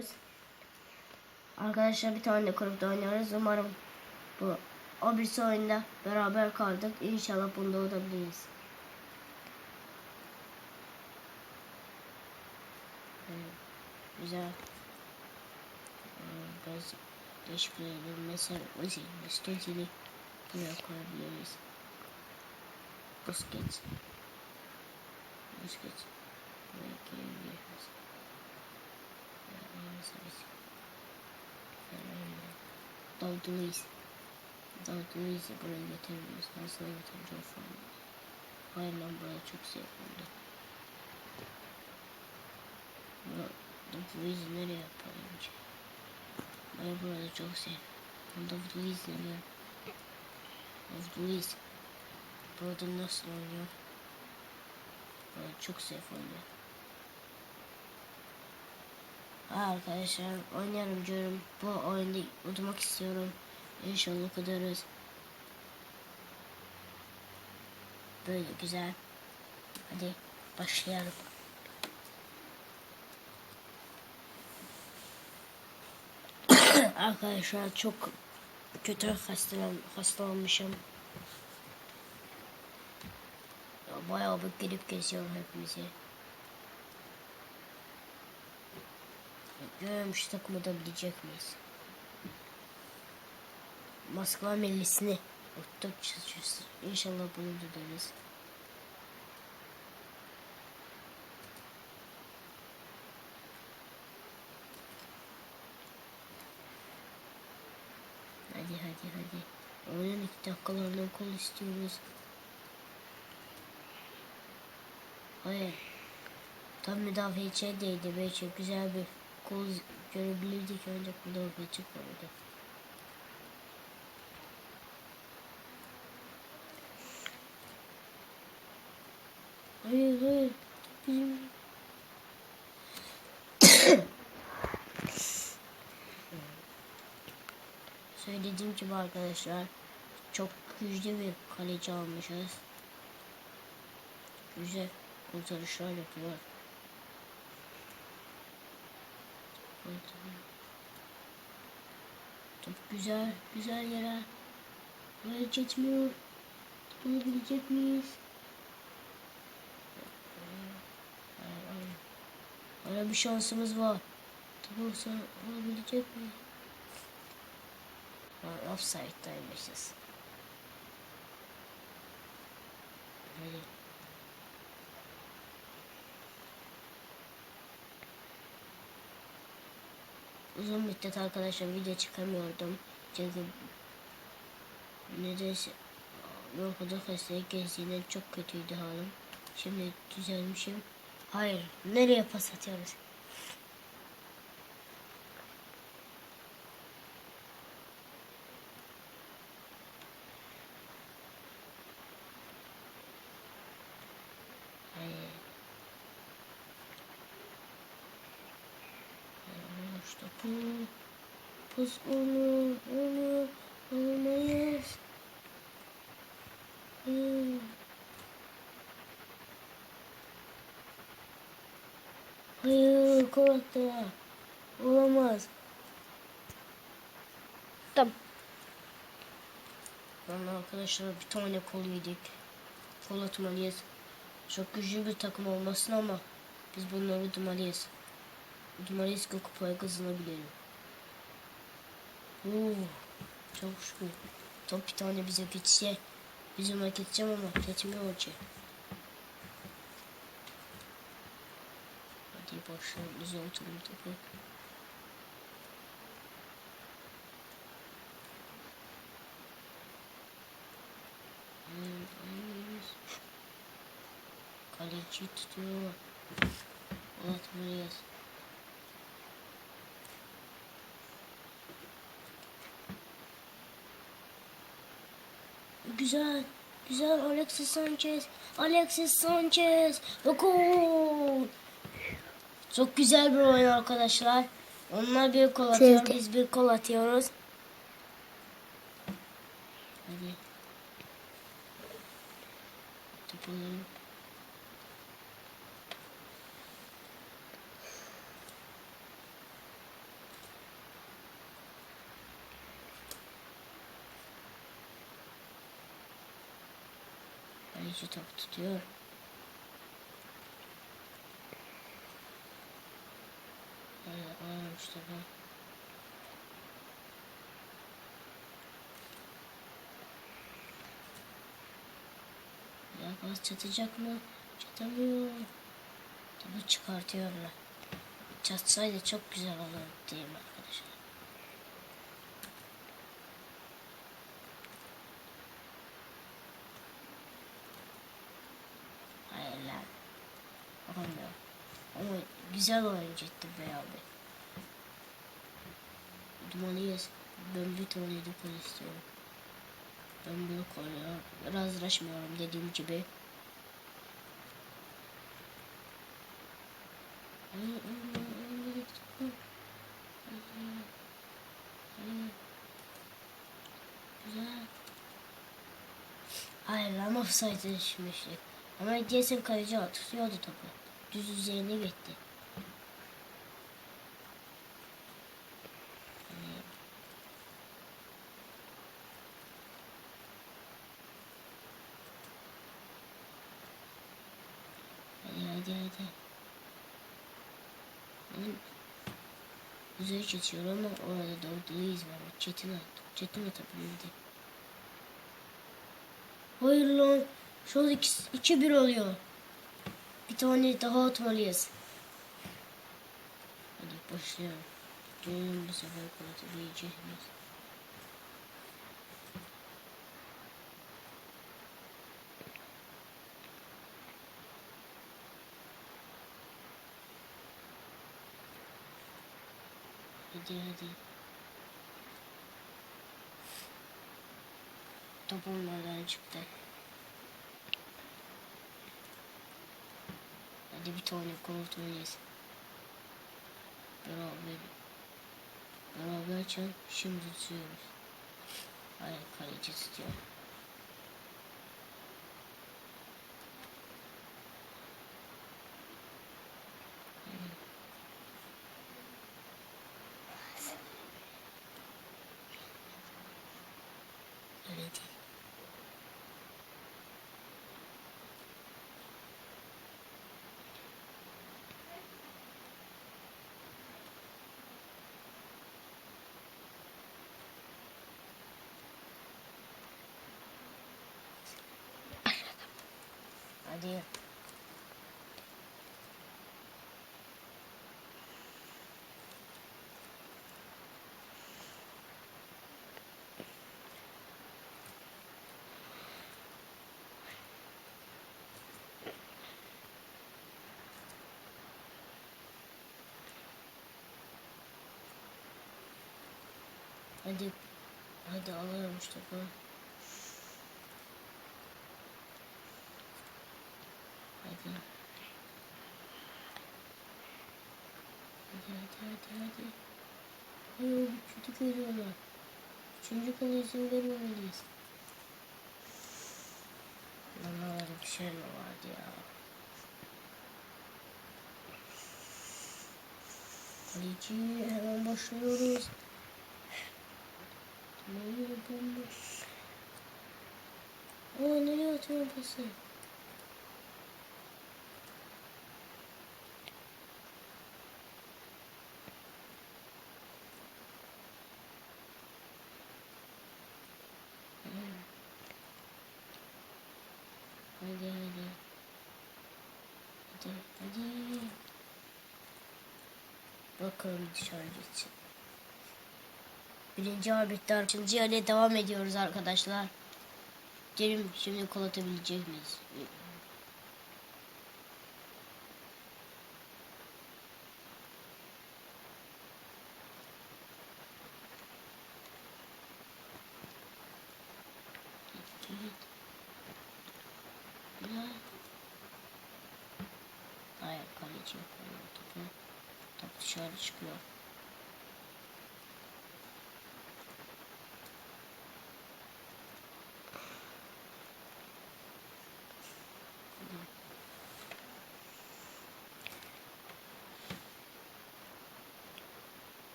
oynuyoruz. Arkadaşlar bir tane de grupta oynuyoruz. Umarım bu o birisi oyunda beraber kaldık. İnşallah bunda olabiliriz. Evet, güzel. Biraz değişik bir mesela Uzi, Stozi'ni buraya koyabiliriz. Busquets. Busquets. Buraya koyabiliriz. David Luiz. David Luiz'i buraya getirmiyoruz. Aslında getireceğim falan. Hayır lan buraya çok sevdim. David Luiz'i nereye yapalım ki? Ben burada çok sevdim. David Luiz nereye? Luiz. Burada nasıl oynuyor? Burada çok oynuyor. Arkadaşlar oynarım diyorum. Bu oyunda uyumak istiyorum. İnşallah kadarız. Böyle güzel. Hadi başlayalım. arkadaşlar çok kötü hastalan hastalanmışım. Ya Bayağı bir grip kesiyor hepimizi. Şu takımı da bilecek miyiz? Moskva millisini unuttuk çalışıyoruz. İnşallah bunu da deriz. Hadi hadi hadi. Oyunun iki dakikalarından kol istiyoruz. Hayır. Tam müdafaa içerideydi çok güzel bir kol görebilirdik ancak müdafaa çıkmadı. Hayır hayır. Bizim... Söylediğim gibi arkadaşlar çok güçlü bir kaleci almışız. Güzel kurtarışlar yapıyor. Top güzel, güzel yere. Böyle geçmiyor. Bunu bilecek miyiz? Öyle bir şansımız var. Tabi olsa olabilecek mi? Ha, offside'daymışız. Hadi. Uzun müddet arkadaşlar video çıkamıyordum. Çünkü neredeyse Yorka'da hastaya gezdiğinden çok kötüydü halim. Şimdi düzelmişim. Hayır. Nereye pas atıyoruz? Hayır. Hayır, işte bu. Pus onu, onu, olmayız. Hayır. Hayır, korktu. Olamaz. Tamam. Vallahi arkadaşlar bir tane kol yedik. Kol atmalıyız. Çok güçlü bir takım olmasın ama biz bunları dumalıyız. Dumalıyız ki kupaya kazanabilelim. Oo, çok şükür. Top bir tane bize geçse bizim hak edeceğim ama geçmiyor ki. Hadi başlayalım. Bize oturun topu. Hmm, hayır. Kaleci tutuyor. Atmalıyız. Güzel. Güzel Alexis Sanchez. Alexis Sanchez. Gol. Çok güzel bir oyun arkadaşlar. Onlar bir kol atıyor. Biz bir kol atıyoruz. Hadi. Topu alalım. Kaleci top tutuyor. Evet, almış topu. Ya pas çatacak mı? Çatamıyor. Topu çıkartıyorlar. Çatsaydı çok güzel olurdu diyeyim arkadaşlar. Hayır lan. Olmuyor. Ama güzel oyuncuydu be abi. Dumanıyız. Ben bir tane polis istiyorum. Ben bunu koruyorum. Razılaşmıyorum dediğim gibi. Hayır ama offside düşmüştük. Ama Jason kaleci tutuyordu topu. Düz üzerine gitti. Hani- Hadi hadi hadi. Ben Güzel çekiyor ama orada dördüğüyüz var. Çetin at. Çetin atabilirdi. Hayır lan. Şu an 2-1 oluyor. Bir tane daha atmalıyız. Hadi başlayalım. Dönün bu sefer kuratabilecek Hadi hadi. Top onlardan çıktı. Hadi bir tane kontrolüz. Beraber. Beraberken şimdi tutuyoruz. Hayır kaleci tutuyor. Öyle değil. Hadi. Hadi. Alalım topu. Hadi. Hadi hadi hadi hadi. Hayır kötü görüyorlar. Üçüncü kala izin vermemeliyiz. Lan bir şey mi vardı ya? Kaleci hemen başlıyoruz. Ne yapalım? Aa nereye atıyor pası? Hadi hadi. Hadi hadi. Bakalım dışarı gitsin. Birinci arbitler. İkinci yarıya devam ediyoruz arkadaşlar. Derim şimdi kol atabilecek miyiz? Hayır kaleci yapıyor topu. Top dışarı çıkıyor.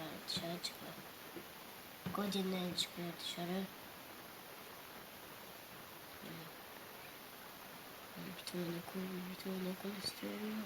yani dışarı çıkıyor. Kocaman çıkıyor dışarı. Bir tane kol, bir tane kol istiyorum.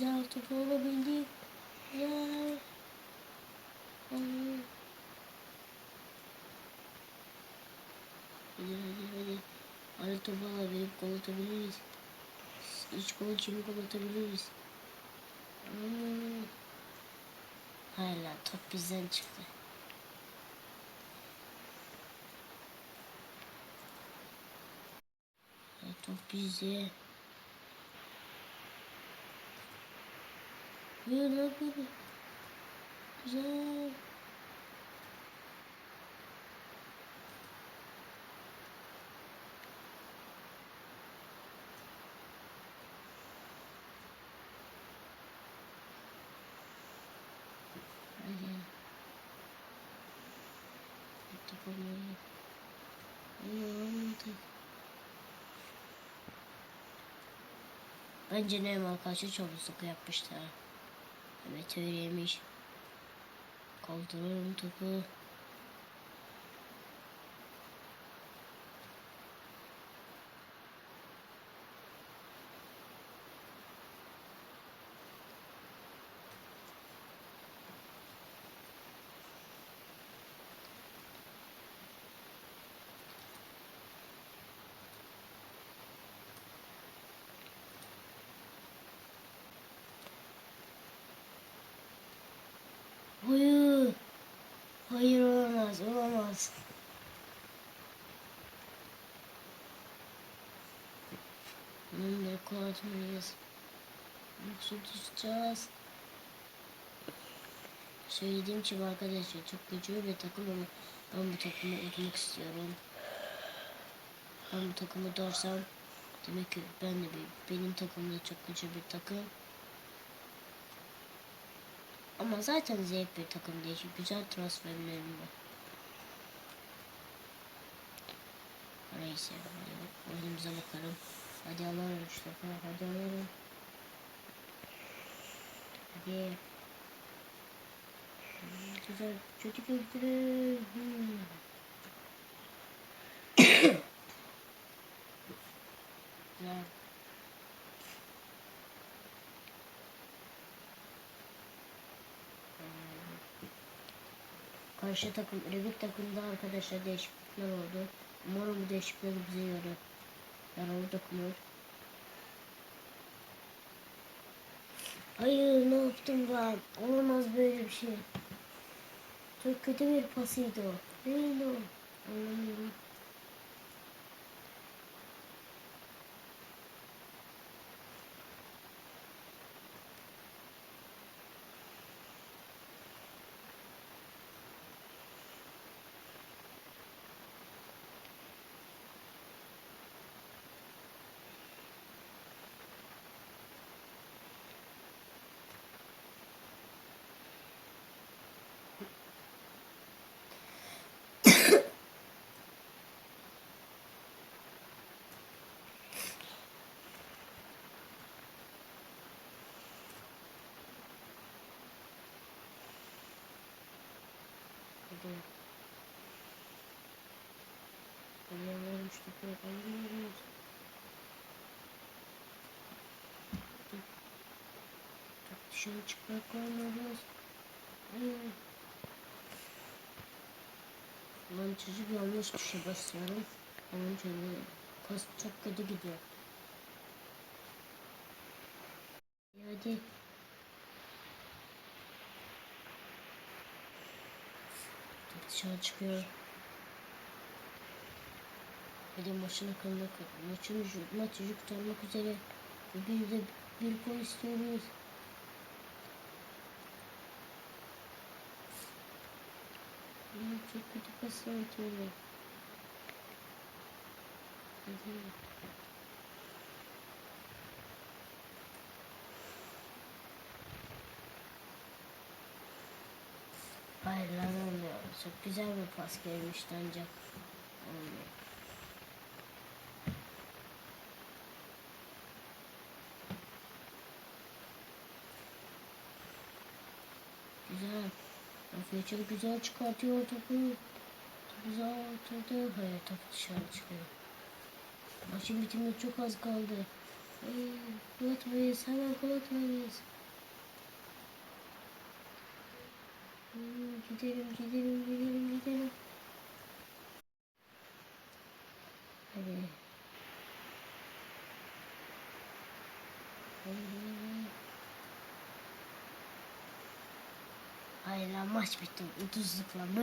Güzel top olabildik. Güzel. Aman. Hadi hadi hadi. Hadi topu alabilip gol atabiliriz. İç gol kimi gol atabiliriz. Aman. Hayır lan top bizden çıktı. Top bizde. Yürü yürü. Güzel. Toparlayalım. Olmadı. Bence Neymar karşı çok sıkı yapmıştı. Evet öyleymiş. Kaldırıyorum topu. Hayır. Hayır olamaz, olamaz. Bunları kullanmalıyız. Yoksa düşeceğiz. Söylediğim gibi arkadaşlar çok güçlü bir takım ama ben bu takımı uzmak istiyorum. Ben bu takımı doğursam demek ki ben de bir, benim takımım da çok güçlü bir takım. Ama zaten zevk bir takım. Çünkü Güzel transferlerim var. Neyse. Oyunumuza bakalım. Hadi alalım topu. Hadi alalım. Hadi. Güzel. Çocuk öldürün. Hmm. Güzel. Karşı takım, Revit takımda arkadaşlar değişiklikler oldu. Umarım bu değişiklikler bize yarar. Yaralı takımı. Hayır ne yaptım ben? Olamaz böyle bir şey. Çok kötü bir pasıydı o. Neydi o? Anlamıyorum. Hadi. Allah'ım işte Allah'ım. Çıkmak olmaz. Hayır. Lan çocuk yanlış tuşa basıyorum. Onun için pas çok kötü gidiyor. Hadi. Dışarı çıkıyor. Hadi maçın akıllı maçın maçı kurtarmak üzere. Bir de bir gol istiyoruz. çok kötü kasıyor ötürü. Hayır lan olmuyor. Çok güzel bir pas gelmişti ancak. Çok güzel çıkartıyor topu. Güzel oturdu. Hayır top dışarı çıkıyor. Maçın bitimine çok az kaldı. Hayır, unutmayız. Hemen unutmayız. Hmm, Gidelim, gidelim, gidelim, gidelim. Hadi. Hayır lan maç bitti. 30'lukla.